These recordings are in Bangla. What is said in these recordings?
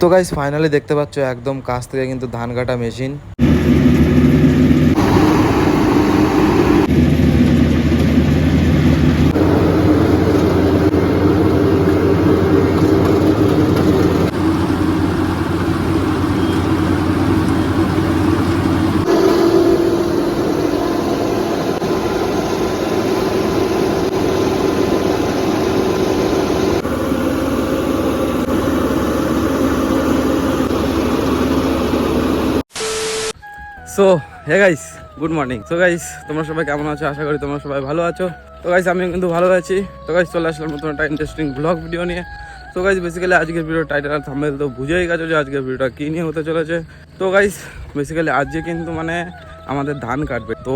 তো গাইস ফাইনালি দেখতে পাচ্ছ একদম কাছ থেকে কিন্তু ধান কাটা machine so hey guys good morning so guys তোমরা সবাই কেমন আছো? আশা করি তোমরা সবাই ভালো আছো। তো গাইস আমি কিন্তু ভালো আছি। তো গাইস চলে আসলাম নতুন একটা ইন্টারেস্টিং ব্লগ ভিডিও নিয়ে। তো গাইস বেসিক্যালি আজকের ভিডিও টাইটেল আর তো বুঝেই গেছো যে আজকের ভিডিওটা কী নিয়ে হতে চলেছে। তো গাইস বেসিক্যালি আজকে কিন্তু মানে আমাদের ধান কাটবে। তো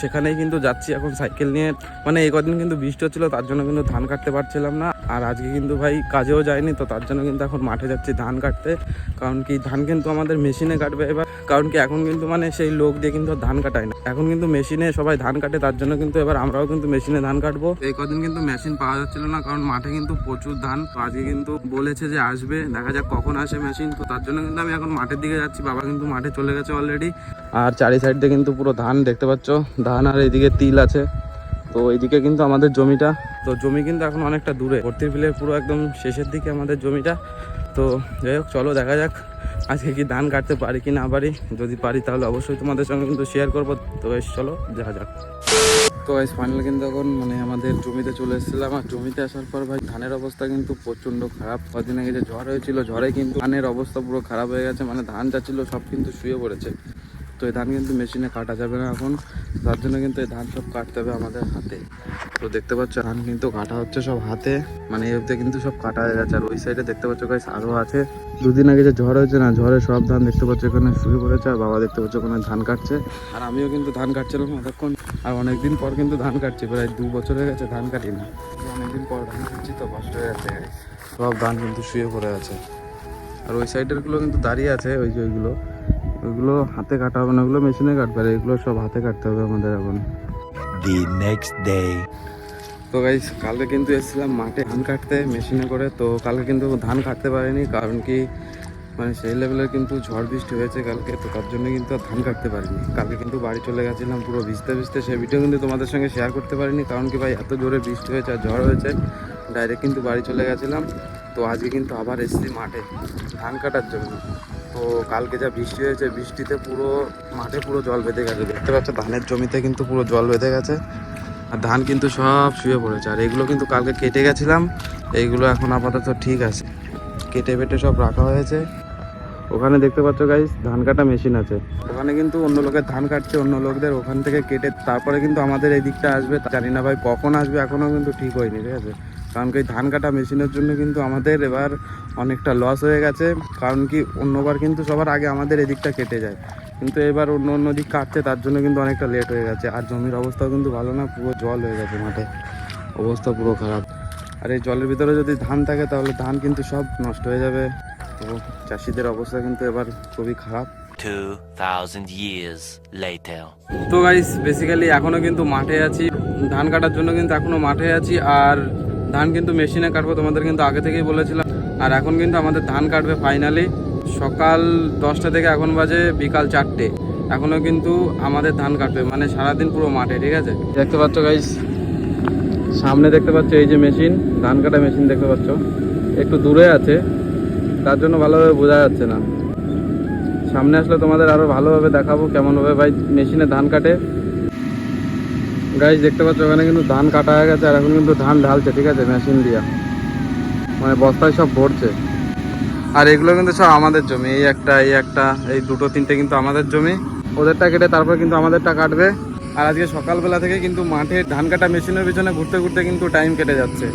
সেখানেই কিন্তু যাচ্ছি এখন সাইকেল নিয়ে। মানে এই কদিন কিন্তু বৃষ্টি হচ্ছিল, তার জন্য কিন্তু ধান কাটতে পারছিলাম না। আর আজকে কিন্তু ভাই কাজেও যায়নি, তো তার জন্য কিন্তু এখন মাঠে যাচ্ছি ধান কাটতে। কারণ কি, ধান কিন্তু আমাদের মেশিনে কাটবে এবার। কারণ কি, এখন কিন্তু মানে সেই লোক দিয়ে কিন্তু ধান কাটায় না। এখন কিন্তু মেশিনে সবাই ধান কাটে, তার জন্য কিন্তু এবার আমরাও কিন্তু মেশিনে ধান কাটবো। এই কদিন কিন্তু মেশিন পাওয়া যাচ্ছিল না, কারণ মাঠে কিন্তু প্রচুর ধান। তো আজকে কিন্তু বলেছে যে আসবে, দেখা যাক কখন আসে মেশিন। তো তার জন্য কিন্তু আমি এখন মাঠের দিকে যাচ্ছি, বাবা কিন্তু মাঠে চলে গেছে অলরেডি আর চারি সাইড কিন্তু পুরো ধান দেখতে পাচ্ছ। ধান আর এদিকে তিল আছে। তো এইদিকে কিন্তু আমাদের জমিটা। তো জমি কিন্তু এখন অনেকটা দূরে। ভর্তির বিলের পুরো একদম শেষের দিকে আমাদের জমিটা। তো যাই হোক, চলো দেখা যাক আজকে কি ধান কাটতে পারি কি না পারি। যদি পারি তাহলে অবশ্যই তোমাদের সঙ্গে কিন্তু শেয়ার করব। তো চলো, দেখা যাক। তো গাইস ফাইনাল কিন্তু এখন মানে আমাদের জমিতে চলে এসেছিলাম। আর জমিতে আসার পর ভাই, ধানের অবস্থা কিন্তু প্রচণ্ড খারাপ। কদিন আগে যে ঝড় হয়েছিল, ঝড়ে কিন্তু ধানের অবস্থা পুরো খারাপ হয়ে গেছে। মানে ধান যা ছিল সব কিন্তু শুয়ে পড়েছে। তো এই ধান কিন্তু মেশিনে কাটা যাবে না এখন। তার জন্য কিন্তু এই ধান সব কাটতে হবে আমাদের হাতে। তো দেখতে পাচ্ছ, ধান কিন্তু কাটা হচ্ছে সব হাতে। মানে অবধি কিন্তু সব কাটা হয়ে গেছে। আর ওই সাইডে দেখতে পাচ্ছ, গাইস আরও আছে। দুদিন আগে যে ঝড় হয়েছে না, ঝড়ে সব ধান দেখতে পাচ্ছ, এখানে শুয়ে পড়েছে। আর বাবা দেখতে পাচ্ছ, ওখানে ধান কাটছে। আর আমিও কিন্তু ধান কাটছিলাম এতক্ষণ। আর অনেকদিন পর কিন্তু ধান কাটছি। প্রায় দু বছর হয়ে গেছে ধান কাটি না। অনেকদিন পর ধান কাটছি, তো কষ্ট হয়ে গেছে সব ধান কিন্তু শুয়ে পড়ে আছে। আর ওই সাইডেরগুলো কিন্তু দাঁড়িয়ে আছে, ওই যে ওইগুলো। ওইগুলো হাতে কাটা হবে না ওগুলো মেশিনে কাটবে আর এগুলো সব হাতে কাটতে হবে আমাদের এখন। The next ডে তো গাইস কালকে কিন্তু এসেছিলাম মাঠে ধান কাটতে মেশিনে করে তো কালকে কিন্তু ধান কাটতে পারিনি কারণ কি মানে সেই লেভেলের কিন্তু ঝড় বৃষ্টি হয়েছে কালকে তো তার জন্য কিন্তু আর ধান কাটতে পারিনি। কালকে কিন্তু বাড়ি চলে গেছিলাম পুরো ভিজতে ভিজতে সেই ভিডিও কিন্তু তোমাদের সঙ্গে শেয়ার করতে পারিনি কারণ কি ভাই এত জোরে বৃষ্টি হয়েছে আর ঝড় হয়েছে ডাইরেক্ট কিন্তু বাড়ি চলে গেছিলাম তো আজকে কিন্তু আবার এসেছি মাঠে ধান কাটার জন্য। তো কালকে যা বৃষ্টি হয়েছে, বৃষ্টিতে পুরো মাঠে পুরো জল বেঁধে গেছে। দেখতে পাচ্ছ, ধানের জমিতে কিন্তু পুরো জল বেঁধে গেছে। আর ধান কিন্তু সব শুয়ে পড়েছে। আর এগুলো কিন্তু কালকে কেটে গেছিলাম, এইগুলো এখন আপাতত ঠিক আছে। কেটে বেটে সব রাখা হয়েছে। ওখানে দেখতে পাচ্ছ গাইস ধান কাটা মেশিন আছে। ওখানে কিন্তু অন্য লোকের ধান কাটছে, অন্য লোকদের ওখান থেকে কেটে তারপরে কিন্তু আমাদের এই দিকটা আসবে। জানি না ভাই কখন আসবে, এখনও কিন্তু ঠিক হয়নি, ঠিক আছে? কারণ কি ধান কাটা মেশিনের জন্য কিন্তু আমাদের এবার অনেকটা লস হয়ে গেছে। কারণ কি অন্যবার কিন্তু সবার আগে আমাদের এদিকটা কেটে যায়। কিন্তু এবার অন্য অন্য দিক কাটছে তার জন্য কিন্তু অনেকটা লেট হয়ে গেছে। আর জমির অবস্থাও কিন্তু ভালো না পুরো জল হয়ে গেছে মাঠে। অবস্থা পুরো খারাপ। আর এই জলের ভিতরে যদি ধান থাকে তাহলে ধান কিন্তু সব নষ্ট হয়ে যাবে। তো চাষিদের অবস্থা কিন্তু এবার খুবই খারাপ। 2000 years later. তো গাইস বেসিক্যালি এখনও কিন্তু মাঠে আছি। ধান কাটার জন্য কিন্তু এখনও মাঠে আছি। আর ধান কিন্তু মেশিনে কাটবো, তোমাদের কিন্তু আগে থেকেই বলেছিলাম। আর এখন কিন্তু আমাদের ধান কাটবে ফাইনালি সকাল দশটা থেকে এখন বাজে বিকাল চারটে। এখনও কিন্তু আমাদের ধান কাটবে মানে সারাদিন পুরো মাঠে, ঠিক আছে? দেখতে পাচ্ছ গাইস সামনে দেখতে পাচ্ছ এই যে মেশিন, ধান কাটা মেশিন দেখতে পাচ্ছ। একটু দূরে আছে, তার জন্য ভালোভাবে বোঝা যাচ্ছে না। সামনে আসলে তোমাদের আরও ভালোভাবে দেখাবো কেমন ভাবে ভাই মেশিনে ধান কাটে। গাইজ দেখতে পাচ্ছ ওখানে কিন্তু ধান কাটা হয়ে গেছে, আর এখন কিন্তু ধান ঢালছে, ঠিক আছে মেশিন দিয়া। মানে বস্তায় সব ভরছে। আর এগুলো কিন্তু সব আমাদের জমি, এই একটা এই একটা, এই দুটো, তিনটে কিন্তু আমাদের জমি। ওদেরটা কেটে তারপর কিন্তু আমাদেরটা কাটবে। আর আজকে সকালবেলা থেকে কিন্তু মাঠে ধান কাটা মেশিনের পিছনে ঘুরতে ঘুরতে কিন্তু টাইম কেটে যাচ্ছে।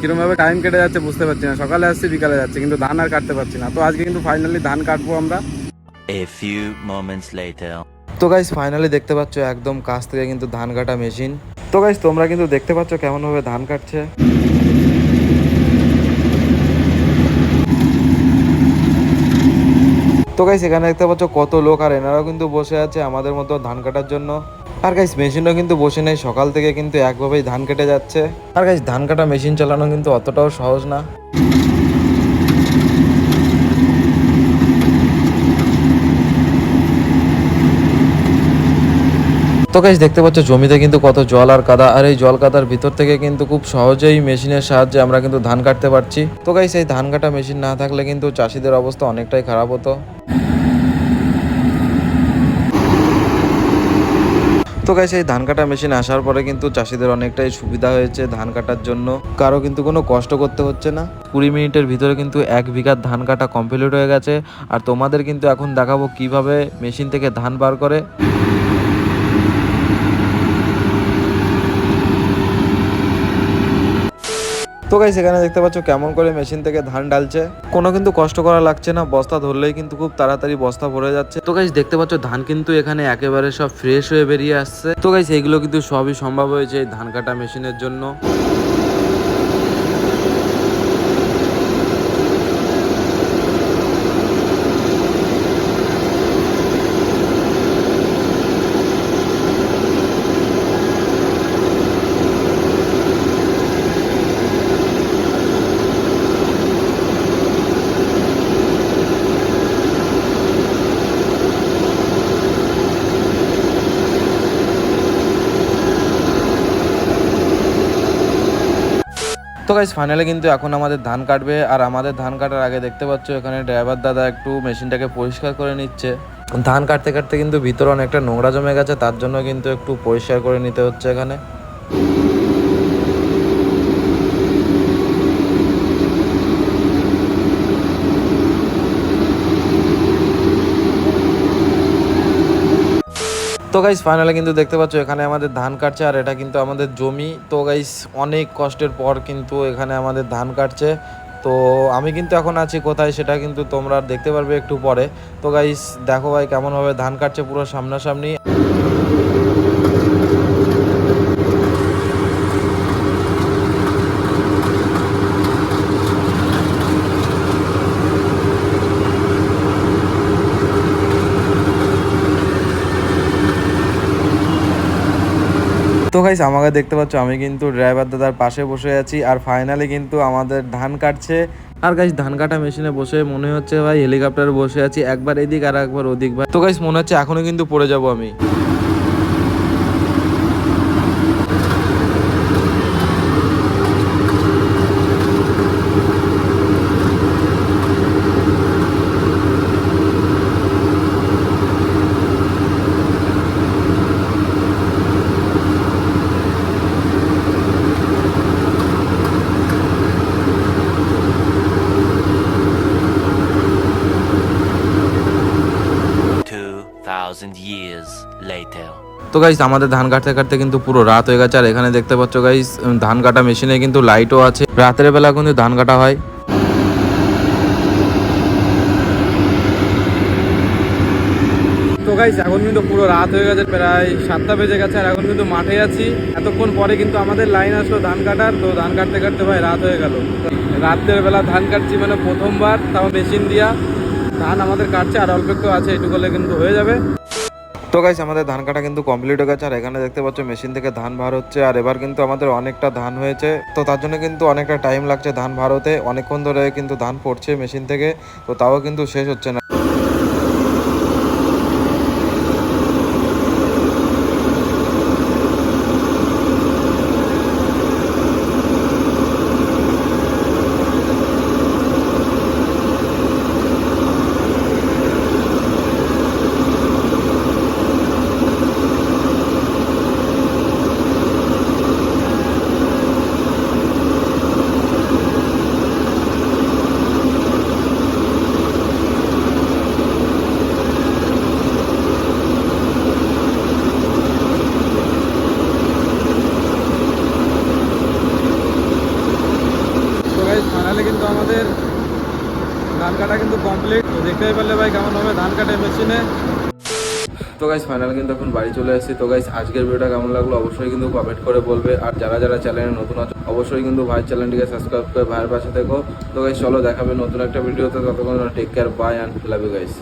কিরমভাবে টাইম কেটে যাচ্ছে বুঝতে পারছি না। সকালে আসছি, বিকালে যাচ্ছে, কিন্তু ধান আর কাটতে পারছি না। তো আজকে কিন্তু ফাইনালি ধান কাটবো আমরা। A few moments later. তো গাইস ফাইনালি দেখতে পাচ্ছ একদম কাছ থেকে কিন্তু ধান কাটা মেশিন তো গাইস তোমরা কিন্তু দেখতে পাচ্ছ কেমন ভাবে ধান কাটছে। তো গাইস এখানে দেখতে পাচ্ছ কত লোক আর এনারাও কিন্তু বসে আছে আমাদের মতো ধান কাটার জন্য। আর গাইস মেশিনও কিন্তু বসে নেই, সকাল থেকে কিন্তু একভাবেই ধান কেটে যাচ্ছে। আর গাইস ধান কাটা মেশিন চালানো কিন্তু অতটাও সহজ না। তো গাইস দেখতে পাচ্ছ, জমিতে কিন্তু কত জল আর কাদা, আর এই জল কাদার ভিতর থেকে কিন্তু খুব সহজেই মেশিনের সাহায্যে আমরা কিন্তু ধান কাটতে পারছি। তো গাইস এই ধান কাটা মেশিন না থাকলে কিন্তু চাষিদের অবস্থা অনেকটাই খারাপ হতো। তো গাইস এই ধান কাটা মেশিন আসার পরে কিন্তু চাষিদের অনেকটাই সুবিধা হয়েছে ধান কাটার জন্য। কারও কিন্তু কোনো কষ্ট করতে হচ্ছে না। কুড়ি মিনিটের ভিতরে কিন্তু এক বিঘার ধান কাটা কমপ্লিট হয়ে গেছে। আর তোমাদের কিন্তু এখন দেখাবো কীভাবে মেশিন থেকে ধান বার করে। তো গাইস, এখানে দেখতে পাচ্ছ কেমন করে মেশিন থেকে ধান ডালছে কোনো কিন্তু কষ্ট করা লাগছে না, বস্তা ধরলেই কিন্তু খুব তাড়াতাড়ি বস্তা ভরে যাচ্ছে। তো গাইস, দেখতে পাচ্ছ ধান কিন্তু এখানে একেবারে সব ফ্রেশ হয়ে বেরিয়ে আসছে। তো গাইস, এইগুলো কিন্তু সবই সম্ভব হয়েছে এই ধান কাটা মেশিনের জন্য। তো গাইস ফাইনালি কিন্তু এখন আমাদের ধান কাটবে। আর আমাদের ধান কাটার আগে দেখতে পাচ্ছ, এখানে ড্রাইভার দাদা একটু মেশিনটাকে পরিষ্কার করে নিচ্ছে। ধান কাটতে কাটতে কিন্তু ভিতরে অনেকটা নোংরা জমে গেছে, তার জন্য কিন্তু একটু পরিষ্কার করে নিতে হচ্ছে এখানে। তো গাইস ফাইনালে কিন্তু দেখতে পাচ্ছ এখানে আমাদের ধান কাটছে আর এটা কিন্তু আমাদের জমি। তো গাইস অনেক কষ্টের পর কিন্তু এখানে আমাদের ধান কাটছে। তো আমি কিন্তু এখন আছি কোথায় সেটা কিন্তু তোমরা দেখতে পারবে একটু পরে। তো গাইস দেখো ভাই কেমনভাবে ধান কাটছে পুরো সামনাসামনি। তো গাইস আমাকে দেখতে পাচ্ছ, আমি কিন্তু ড্রাইভার দাদার পাশে বসে আছি আর ফাইনালি কিন্তু আমাদের ধান কাটছে। আর গাইস ধান কাটা মেশিনে বসে মনে হচ্ছে ভাই হেলিকপ্টার বসে আছি, একবার এদিক আর একবার ওদিক ভাই। তো গাইস মনে হচ্ছে এখনও কিন্তু পড়ে যাব আমি। 2,000 years later. তো গাইস আমাদের ধান কাটতে কাটতে কিন্তু পুরো রাত হয়ে গেছে। আর এখানে দেখতে পাচ্ছ গাইস ধান কাটা মেশিনে কিন্তু লাইটও আছে। রাতের বেলা কিন্তু ধান কাটা হয়। তো গাইস এখন কিন্তু পুরো রাত হয়ে গেছে প্রায় সাতটা বেজে গেছে আর এখন কিন্তু মাঠে আছি। এতক্ষণ পরে কিন্তু আমাদের লাইন আসলো ধান কাটার। তো ধান কাটতে কাটতে ভাই রাত হয়ে গেল। রাতের বেলা ধান কাটছি মানে প্রথমবার তাও মেশিন দিয়া। ধান আমাদের কাটছে আর অল্প একটু আছে এটুকুলে কিন্তু হয়ে যাবে। তো গাইস আমাদের ধান কাটা কিন্তু কমপ্লিট হয়ে গেছে। আর এখানে দেখতে পাচ্ছ মেশিন থেকে ধান ভার হচ্ছে। আর এবার কিন্তু আমাদের অনেকটা ধান হয়েছে। তো তার জন্য কিন্তু অনেকটা টাইম লাগছে ধান ভার হতে অনেকক্ষণ ধরে কিন্তু ধান পড়ছে মেশিন থেকে। তো তাও কিন্তু শেষ হচ্ছে না তো গাইস ফাইনালি কিন্তু আমাদের ধান কাটা কিন্তু কমপ্লিট তো দেখতেই পারলে ভাই কেমন হবে ধান কাটা মেশিনে তো গাইস ফাইনাল কিন্তু এখন বাড়ি চলে এসেছি। তো গাইস আজকের ভিডিওটা কেমন লাগল অবশ্যই কিন্তু কমেন্ট করে বলবে। আর যারা যারা চ্যানেলে নতুন আছে, অবশ্যই কিন্তু ভাইয়ের চ্যানেলটিকে সাবস্ক্রাইব করে ভাইয়ের পাশে দেখো তো গাইস চলো দেখাবে নতুন একটা ভিডিওতে ততক্ষণ take care bye and love you guys